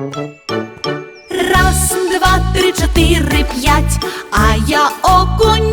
Раз, два, три, чотири, п'ять, а я окунь.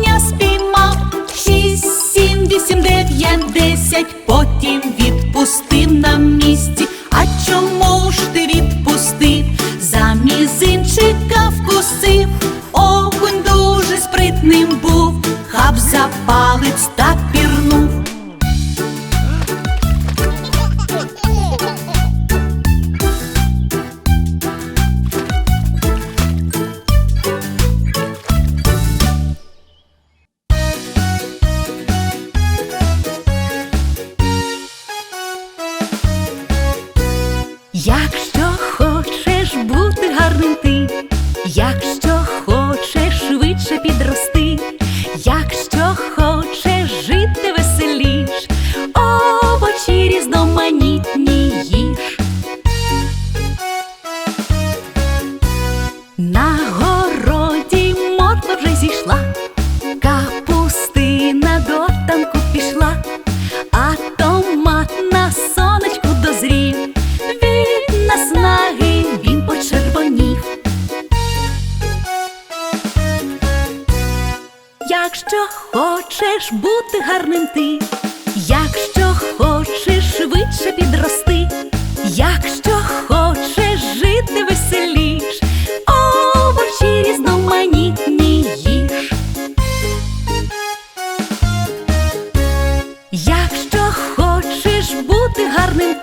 Хочеш бути гарним?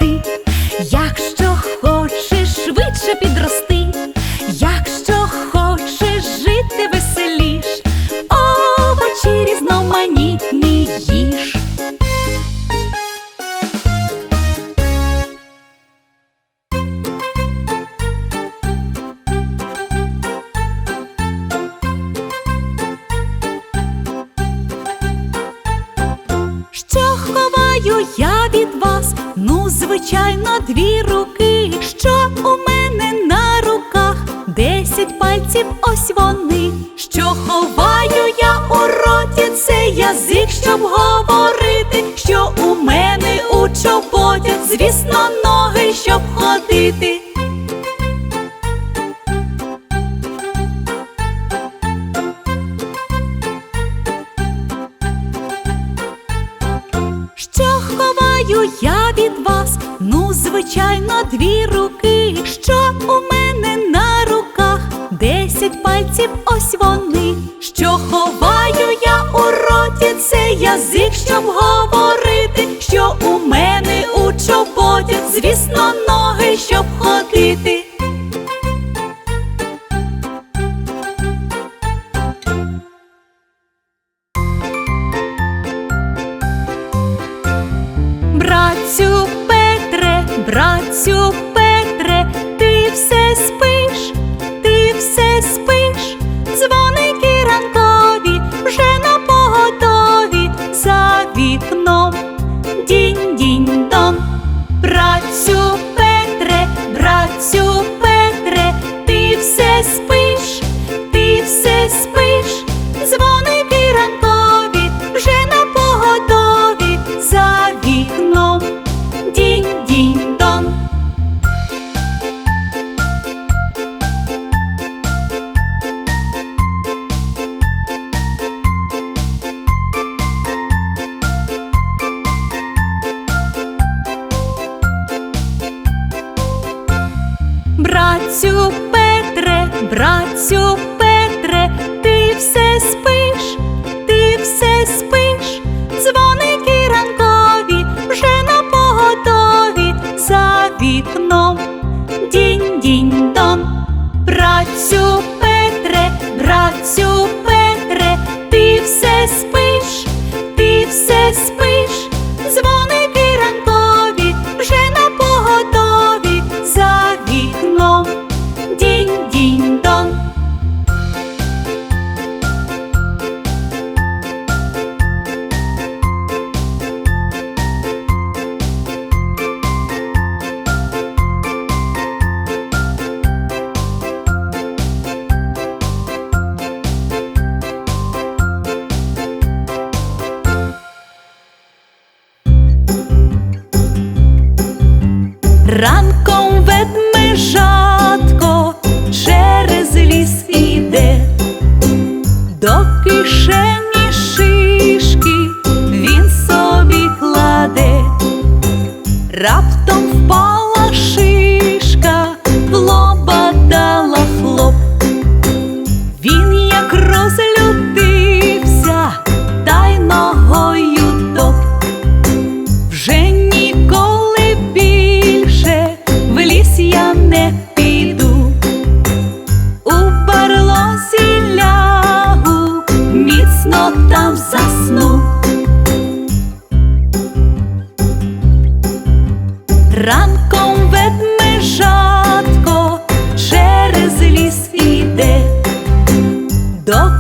звичайно, двір.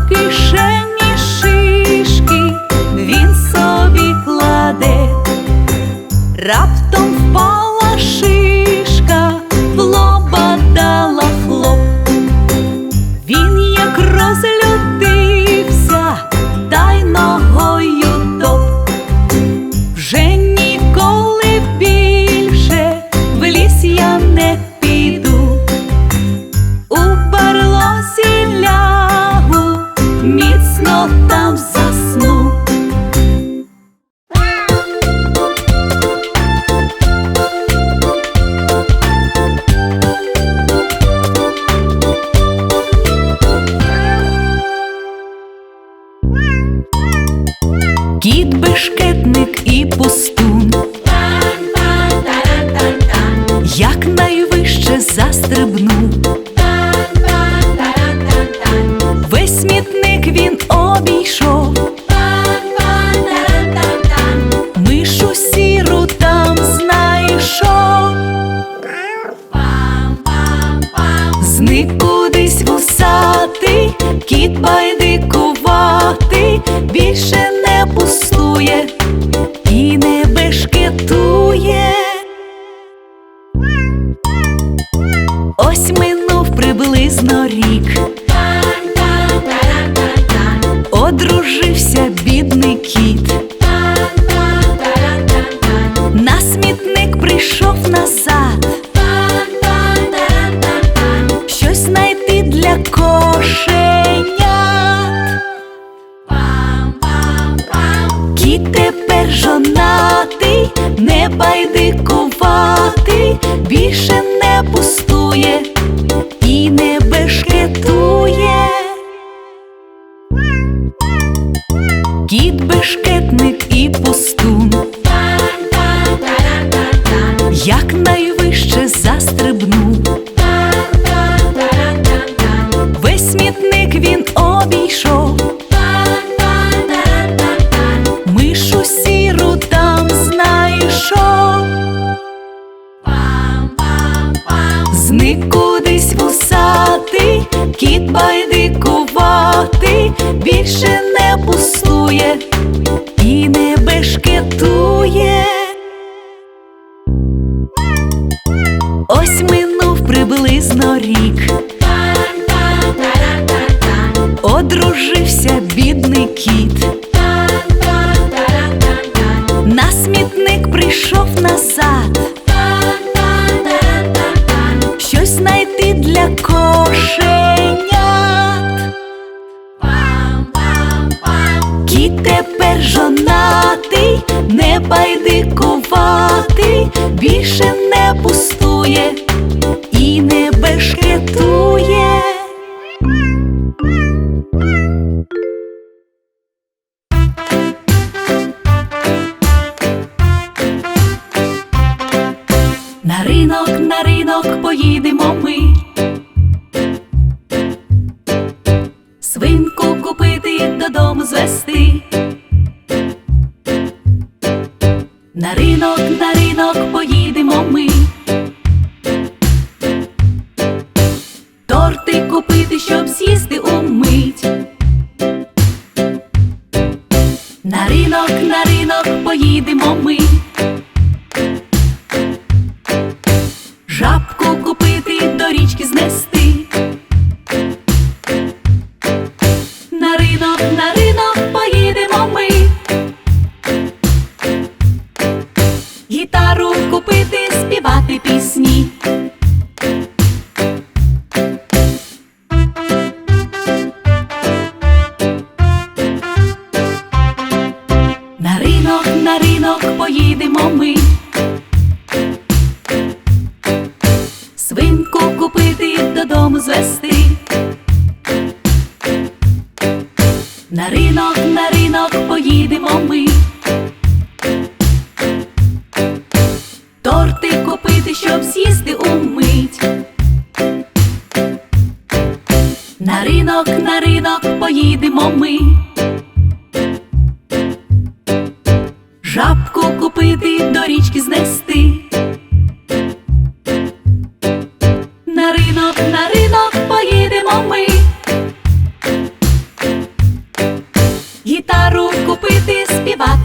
que kieszeni. Ринок, на ринок поїдемо ми.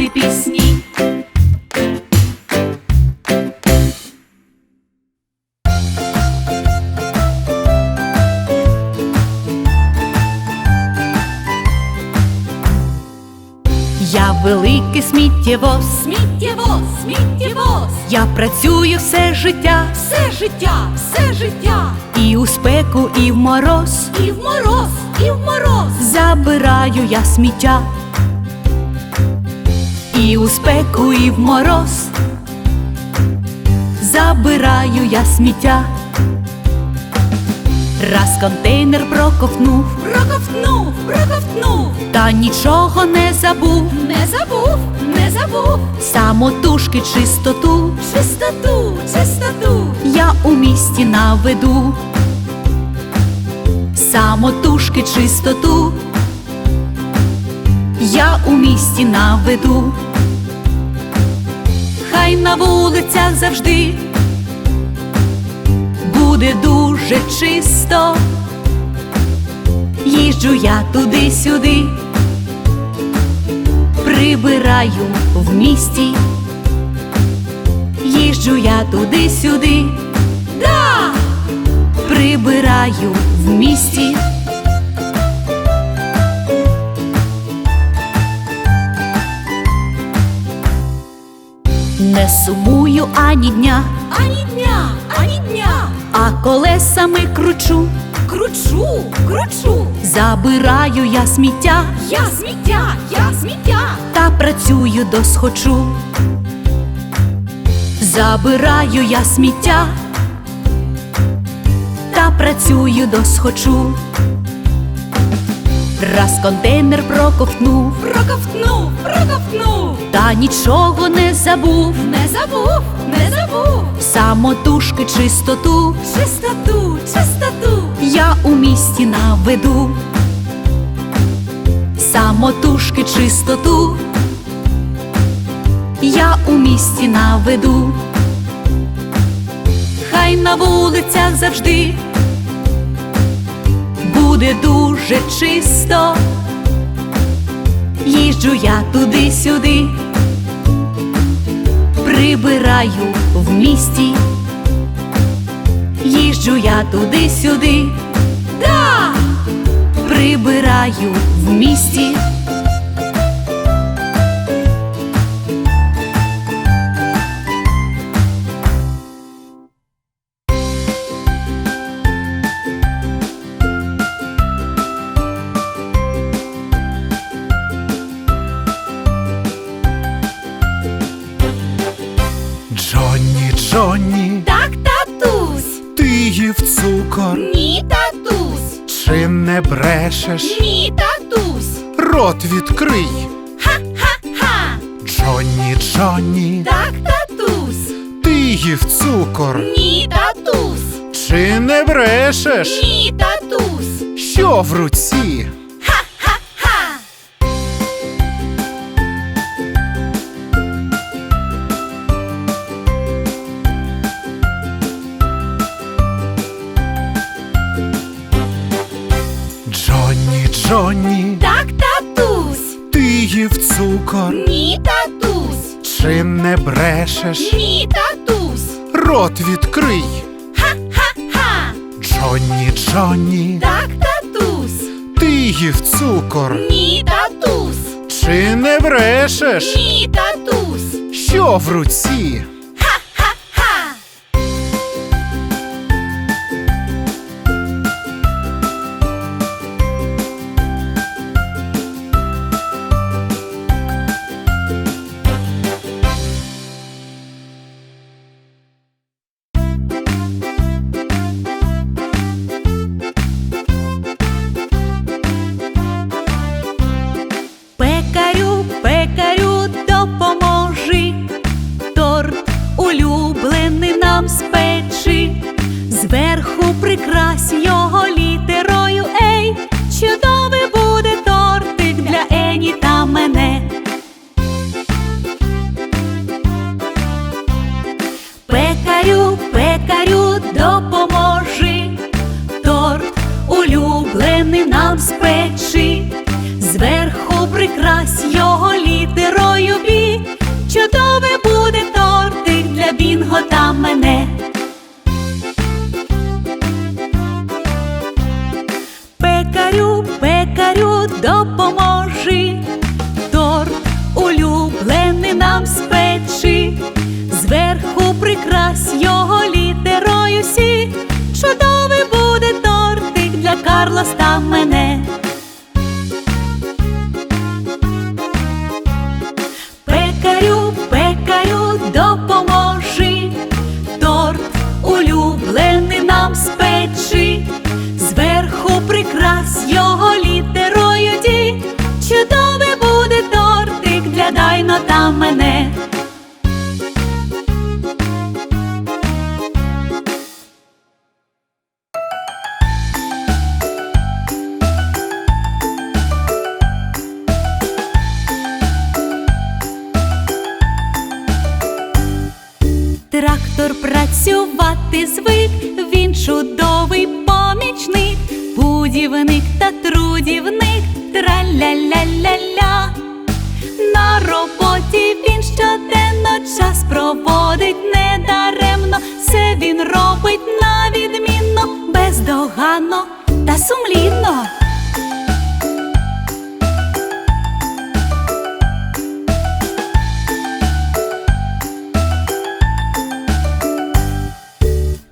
Співати пісні. Я великий сміттєвоз, сміттєвоз, сміттєвоз. Я працюю все життя, все життя, все життя. І у спеку, і в мороз, і в мороз, і в мороз. Забираю я сміття. І у спеку, і в мороз. Забираю я сміття. Раз контейнер проковтнув, проковтнув, проковтнув, та нічого не забув, не забув, не забув. Самотужки чистоту, чистоту, чистоту. Я у місті наведу. Самотужки чистоту. Я у місті наведу. Хай на вулицях завжди буде дуже чисто. Їжджу я туди-сюди, прибираю в місті, їжджу я туди-сюди, да! прибираю в місті. Не сумую ані дня, ані дня, ані дня, а колесами кручу, кручу, кручу. Забираю я сміття, я сміття, я сміття, та працюю досхочу. Забираю я сміття, та працюю досхочу. Раз контейнер проковтнув, проковтнув, проковтнув, та нічого не забув, не забув, не забув. Самотужки чистоту, чистоту, чистоту. Я у місті наведу. Самотужки чистоту. Я у місті наведу. Хай на вулицях завжди буде дуже чисто. Їжджу я туди-сюди, прибираю в місті, їжджу я туди-сюди, да! прибираю в місті. Джонні, так, татусь, ти їв цукор, ні, татусь, чи не брешеш? ні, татусь, Що в руці? Брешеш? ні, татус. Рот відкрий. ха-ха-ха. Джонні, Джонні, Так, татус. ти їв цукор, ні, татус. чи не брешеш? ні, татусь, Що що в руці? Улюблений нам спечи, зверху прикрась його літерою бі. чудове буде тортик для Бінго та мене. Мене.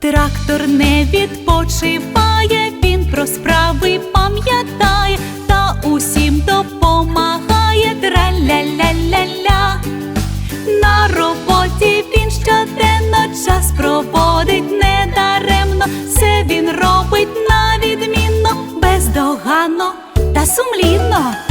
Трактор не відпочиває, він про справи пам'ятає та усім допомагає. Траля-ля-ля-ля. На роботі він щоденно час проводить недаремно, все він робить на відмінно, бездоганно та сумлінно.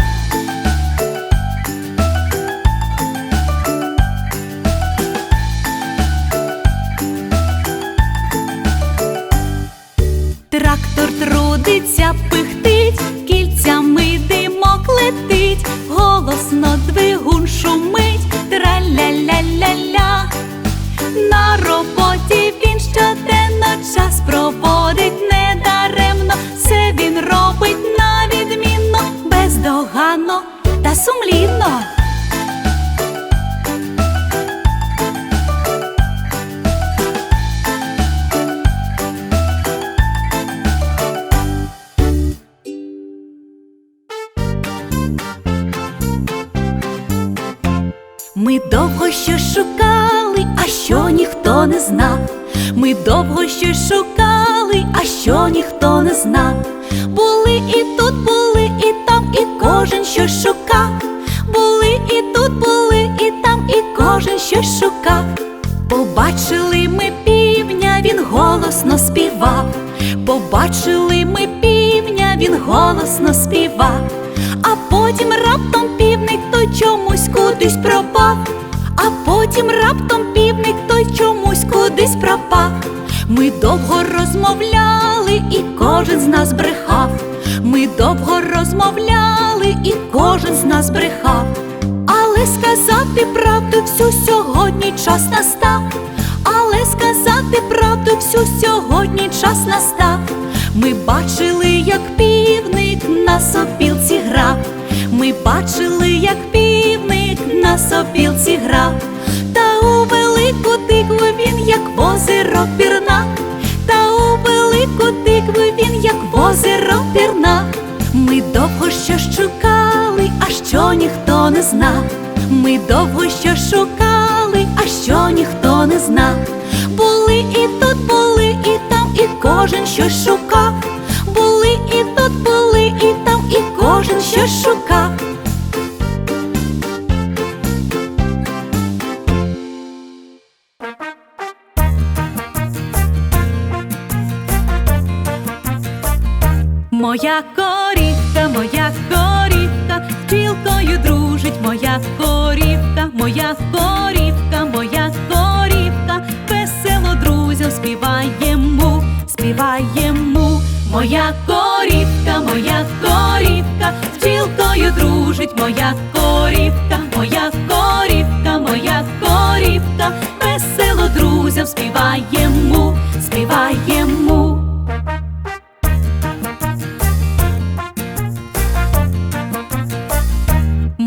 Трактор трудиться, пихтить, ніхто. Були і тут, були, і там, і кожен що шукав. Були і тут, були, і там, і кожен що шукав. Побачили ми півня, він голосно співав. Побачили ми півня, він голосно співав. А потім раптом півник той чомусь кудись пропав. А потім раптом півник той чомусь кудись пропав. Ми довго розмовляли, і кожен з нас брехав. Ми довго розмовляли, і кожен з нас брехав. Але сказати правду всю сьогодні час настав. Але сказати правду всю сьогодні час настав. Ми бачили, як півник на сопілці грав. Ми бачили, як півник на сопілці грав. Та у велику тикву він, як озеро пірнав. Та у велику тикву він, як озеро пірнав. Ми довго що шукали, а що ніхто не знав. Ми довго що шукали, а що ніхто не знав. Були і тут, були і там, і кожен щось шукав. Були і тут, були і там, і кожен щось шукав. Моя корівка, моя корівка, з бджілкою дружить моя корівка, моя корівка, моя корівка, весело друзям співаємо, співаємо. Моя корівка, моя корівка, з бджілкою дружить моя корівка, моя корівка, моя корівка, весело друзям співаємо.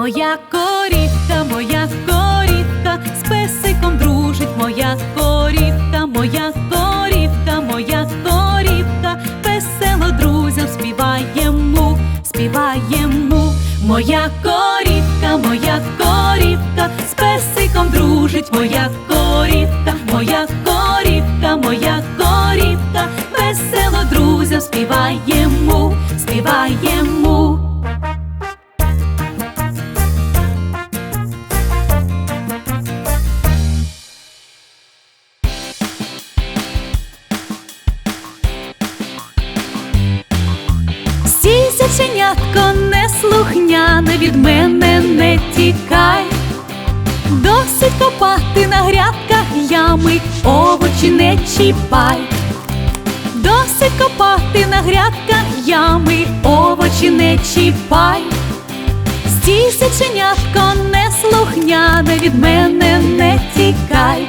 Моя корівка, моя корівка, з песиком дружить моя корівка, моя корівка, моя корівка, весело друзям співаємо, співаємо. Моя корівка, моя корівка, з песиком дружить моя корівка, моя корівка, моя корівка, весело друзям співаємо, співаємо. Чіпай. Досить копати на грядках ями, овочі не чіпай. стійся, чинятко, неслухняне від мене не тікай.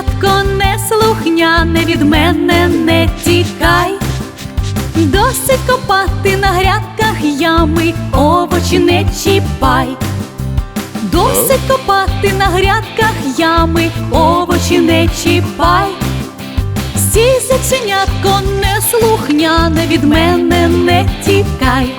Зайченятко, неслухняне від мене не тікай. Досить копати на грядках ями, овочі не чіпай. Досить копати на грядках ями, овочі не чіпай. Стій, зайченятко, неслухняне від мене не тікай.